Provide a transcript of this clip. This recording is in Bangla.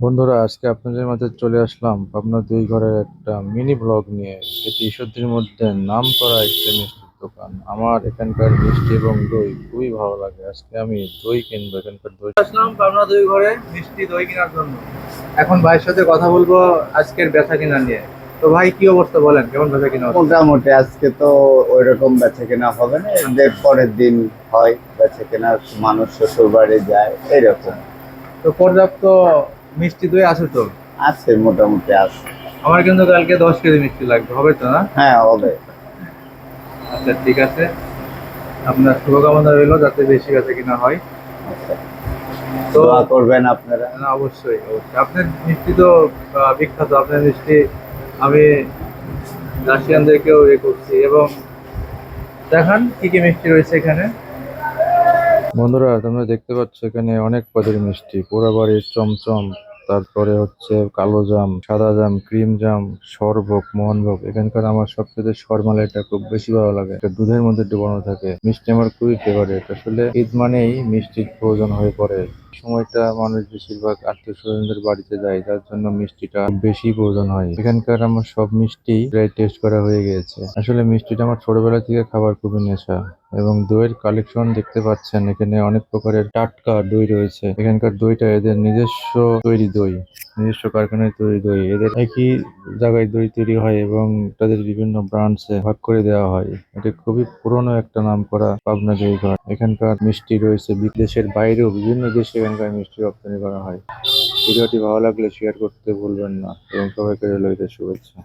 বন্ধুরা আজকে আপনাদের মাঝে চলে আসলাম পাবনা দুই ঘরের একটা মিনি ব্লগ নিয়ে। এটি ঈশ্বরদীর মধ্যে নাম করা একটি মিষ্টির দোকান। আমার এখানকার মিষ্টি এবং দই খুবই ভালো লাগে। আজকে আমি দই কিনবো এখানকার দই। আসলাম পাবনা দুই ঘরে মিষ্টি দই কেনার জন্য। এখন ভাইয়ের সাথে কথা বলব আজকের বেচা কিনা নিয়ে। তো ভাই কি অবস্থা বলেন? কেমন বেচা কিনা? মোটামুটি আজকে তো ওই রকম বেচে কেনা হবে না। এর পরের দিন হয় বেচে কেনা মানুষ শ্বশুর বাড়ি যায় এরকম। তো পর্যাপ্ত মিষ্টি দই আছে তো? আছে মোটামুটি আছে। আমার কিন্তু কালকে দশ কেজি মিষ্টি লাগবে হবে তো না? হ্যাঁ হবে। আচ্ছা ঠিক আছে। আপনার শুভকামনা রইল যাতে বেশি বেচা কিনা হয়। আচ্ছা। তো দোয়া করবেন আপনারা। না অবশ্যই অবশ্যই। আপনার মিষ্টি তো বিখ্যাত। আপনার মিষ্টি আমি রাশিয়ানদেরকেও ইয়ে করছি। এবং দেখান কি কি মিষ্টি রয়েছে এখানে? বন্ধুরা তোমরা দেখতে পাচ্ছ এখানে অনেক পদের মিষ্টি। পোড়াবাড়ি চমচম। তারপরে হচ্ছে কালো জাম, সাদা জাম, ক্রিম জাম, সরভোগ, মোহনভোগ। এখানকার আমার সবচেয়ে সরমালাইটা খুব বেশি ভালো লাগে। এটা দুধের মধ্যে ডুবানো থাকে। মিষ্টি আমার খুবই ফেভারিট আসলে ঈদ মানেই মিষ্টির প্রয়োজন হয়ে পড়ে। সময়টা মানুষ বেশিরভাগ আত্মীয় স্বজনদের বাড়িতে যায় তার জন্য মিষ্টিটা বেশি প্রয়োজন হয়। এখানকার আমার সব মিষ্টি প্রায় টেস্ট করা হয়ে গিয়েছে। আসলে মিষ্টিটা আমার ছোটবেলা থেকে খাবার খুবই নেশা এবং দইয়ের কালেকশন দেখতে পাচ্ছেন। এখানে অনেক প্রকারের টাটকা দই রয়েছে। এখানকার দইটা এদের নিজস্ব তৈরি দই, নিজস্ব কারখানায় তৈরি দই। এদের একই জায়গায় দই তৈরি হয় এবং তাদের বিভিন্ন ব্রান্ডসে ভাগ করে দেওয়া হয়। এটা খুবই পুরনো একটা নাম করা পাবনা দই ঘর। এখানকার মিষ্টি রয়েছে। বিদেশের বাইরেও বিভিন্ন দেশে এখানকার মিষ্টি রপ্তানি করা হয়। ভিডিওটি ভালো লাগলে শেয়ার করতে ভুলবেন না এবং সবাইকে ঈদের শুভেচ্ছা।